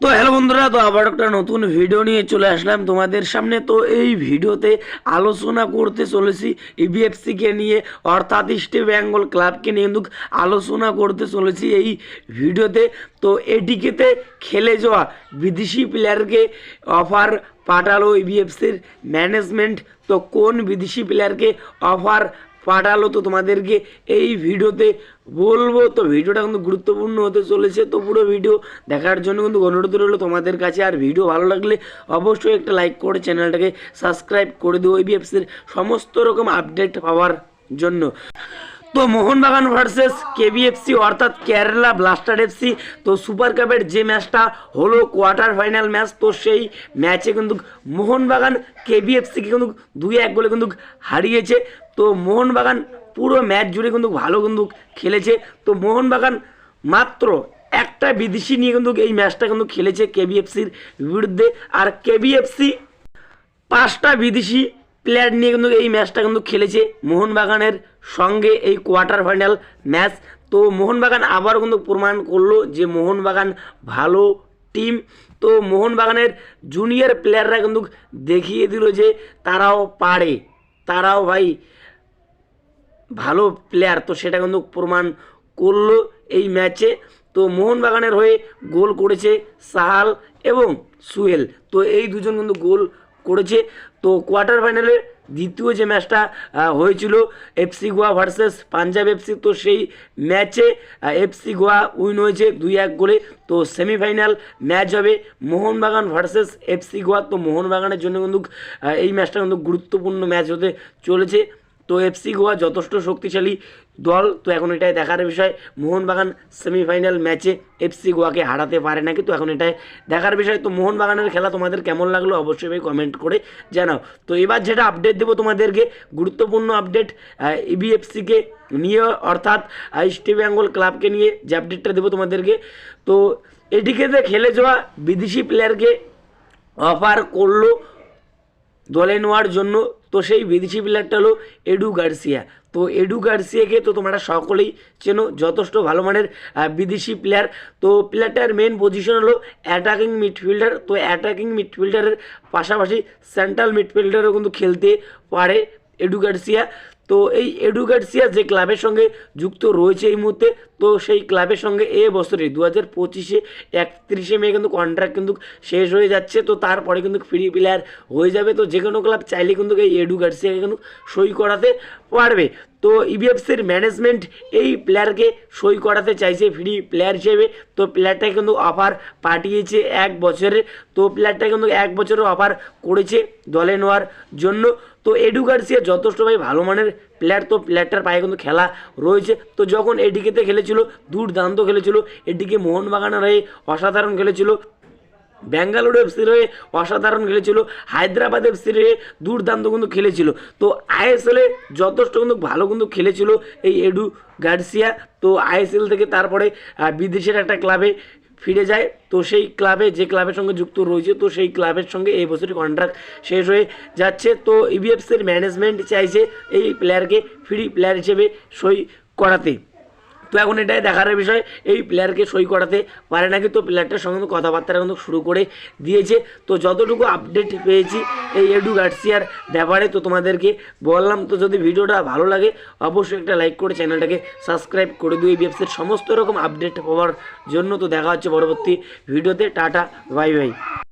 তো হ্যালো বন্ধুরা, তো আবার একটা নতুন ভিডিও নিয়ে চলে আসলাম তোমাদের সামনে। তো এই ভিডিওতে আলোচনা করতে চলেছি ইবিএফসিকে নিয়ে, অর্থাৎ ইস্ট বেঙ্গল ক্লাবকে নিয়ে কিন্তু আলোচনা করতে চলেছি এই ভিডিওতে তো। এটিকেতে খেলে যাওয়া বিদেশি প্লেয়ারকে অফার পাঠালো ইবিএফসির ম্যানেজমেন্ট তো কোন বিদেশি প্লেয়ারকে অফার পাঠালো তো তোমাদেরকে এই ভিডিওতে বলব। তো ভিডিওটা কিন্তু গুরুত্বপূর্ণ হতে চলেছে, তো পুরো ভিডিও দেখার জন্য কিন্তু অনুরোধ রইল তোমাদের কাছে। আর ভিডিও ভালো লাগলে অবশ্যই একটা লাইক করে চ্যানেলটাকে সাবস্ক্রাইব করে দেবো বিএফসির সমস্ত রকম আপডেট পাওয়ার জন্য। তো মোহনবাগান ভার্সেস কেবিএফসি অর্থাৎ কেরালা ব্লাস্টার এফসি তো সুপার কাপের যে ম্যাচটা হলো কোয়ার্টার ফাইনাল ম্যাচ তো সেই ম্যাচে কিন্তু মোহনবাগান কেবিএফসিকে কিন্তু দুই এক গোলে কিন্তু হারিয়েছে। তো মোহনবাগান পুরো ম্যাচ জুড়ে কিন্তু ভালো কিন্তু খেলেছে। তো মোহনবাগান মাত্র একটা বিদেশি নিয়ে কিন্তু এই ম্যাচটা কিন্তু খেলেছে কেবিএফসির বিরুদ্ধে। আর কেবিএফসি পাঁচটা বিদেশি প্লেয়ার নিয়ে কিন্তু এই ম্যাচটা কিন্তু খেলেছে মোহনবাগানের সঙ্গে এই কোয়ার্টার ফাইনাল ম্যাচ তো মোহনবাগান আবার কিন্তু প্রমাণ করল যে মোহনবাগান ভালো টিম তো মোহনবাগানের জুনিয়র প্লেয়াররা কিন্তু দেখিয়ে দিল যে তারাও পারে। তারাও ভাই ভালো প্লেয়ার তো সেটা কিন্তু প্রমাণ করল এই ম্যাচে তো মোহনবাগানের হয়ে গোল করেছে সাহাল এবং সুয়েল তো এই দুজন কিন্তু গোল করেছে। তো কোয়ার্টার ফাইনালে দ্বিতীয় যে ম্যাচটা হয়েছিল FC Goa versus Punjab FC তো সেই ম্যাচে এফসি গোয়া উইন হয়েছে দুই এক গোলে। তো সেমিফাইনাল ম্যাচ হবে মোহনবাগান ভার্সেস এফসি গোয়া। তো মোহনবাগানের জন্য কিন্তু এই ম্যাচটা কিন্তু গুরুত্বপূর্ণ ম্যাচ হতে চলেছে। তো এফসি গোয়া যথেষ্ট শক্তিশালী দল। তো এখন এটাই দেখার বিষয়। মোহনবাগান সেমিফাইনাল ম্যাচে এফসি গোয়াকে হারাতে পারে নাকি? তো এখন এটাই দেখার বিষয়। তো মোহনবাগানের খেলা তোমাদের কেমন লাগল অবশ্যই ভাই কমেন্ট করে জানাও। তো এবার যেটা আপডেট দেবো তোমাদেরকে, গুরুত্বপূর্ণ আপডেট ইবিএফসিকে নিয়ে, অর্থাৎ ইস্ট বেঙ্গল ক্লাবকে নিয়ে যে আপডেটটা দেবো তোমাদেরকে। তো এটিকে যে খেলে যাওয়া বিদেশি প্লেয়ারকে অফার করল দলে নেওয়ার জন্য। তো সেই বিদেশি প্লেয়ারটা হলো এডু গার্সিয়া। তো এডু গার্সিয়াকে তো তোমরা সকলেই চেনো, যথেষ্ট ভালো মানের বিদেশি প্লেয়ার তো প্লেয়ারটার মেন পজিশন হলো অ্যাটাকিং মিডফিল্ডার তো অ্যাটাকিং মিডফিল্ডারের পাশাপাশি সেন্ট্রাল মিডফিল্ডারও কিন্তু খেলতে পারে এডু গার্সিয়া। তো এই এডুগার্সিয়া যে ক্লাবের সঙ্গে যুক্ত রয়েছে এই মুহূর্তে, তো সেই ক্লাবের সঙ্গে এ বছরে দু হাজার পঁচিশে একত্রিশে মে কিন্তু কন্ট্রাক্ট কিন্তু শেষ হয়ে যাচ্ছে, তো তারপরে কিন্তু ফ্রি প্লেয়ার হয়ে যাবে, তো যে কোনো ক্লাব চাইলে কিন্তু এই এডুগার্সিয়াকে কিন্তু সই করাতে পারবে। তো ইবিএফসির ম্যানেজমেন্ট এই প্লেয়ারকে সই করাতে চাইছে ফ্রি প্লেয়ার হিসেবে। তো প্লেয়ারটা কিন্তু অফার পাঠিয়েছে এক বছরে তো প্লেয়ারটা কিন্তু এক বছরের অফার করেছে দলে নেওয়ার জন্য। তো এডু গার্সিয়া যথেষ্ট ভাই ভালো মানের প্লেয়ার তো প্লেয়ারটার পায়ে কিন্তু খেলা রয়েছে। তো যখন এডিকেতে খেলেছিল, দুর্দান্ত খেলেছিল। এডিকে মোহনবাগানের হয়ে অসাধারণ খেলেছিল। ব্যাঙ্গালোর এফসির হয়ে অসাধারণ খেলেছিল, হায়দ্রাবাদ এফসির হয়ে দুর্দান্ত কিন্তু খেলেছিল। তো আইএসএলে যথেষ্ট কিন্তু ভালো কিন্তু খেলেছিল এই এডু গার্সিয়া। তো আইএসএল থেকে তারপরে বিদেশের একটা ক্লাবে ফিরে যায়। তো সেই ক্লাবে যে ক্লাবের সঙ্গে যুক্ত রয়েছে, তো সেই ক্লাবের সঙ্গে এই বছরই কন্ট্রাক্ট শেষ হয়ে যাচ্ছে। তো ইবিএফসির ম্যানেজমেন্ট চাইছে এই প্লেয়ারকে ফ্রি প্লেয়ার হিসেবে সই করাতে। তো এখন এটাই দেখার বিষয়, এই প্লেয়ারকে সই করাতে পারে নাকি? তো প্লেয়ারটার সঙ্গে কিন্তু কথাবার্তা কিন্তু শুরু করে দিয়েছে। তো যতটুকু আপডেট পেয়েছি এই এডু গার্সিয়ার ব্যাপারে, তো তোমাদেরকে বললাম, তো যদি ভিডিওটা ভালো লাগে, অবশ্যই একটা লাইক করে চ্যানেলটাকে সাবস্ক্রাইব করে দিও। এই ব্যবসার সমস্ত রকম আপডেট পাওয়ার জন্য তো দেখা হচ্ছে পরবর্তী ভিডিওতে। Tata bye bye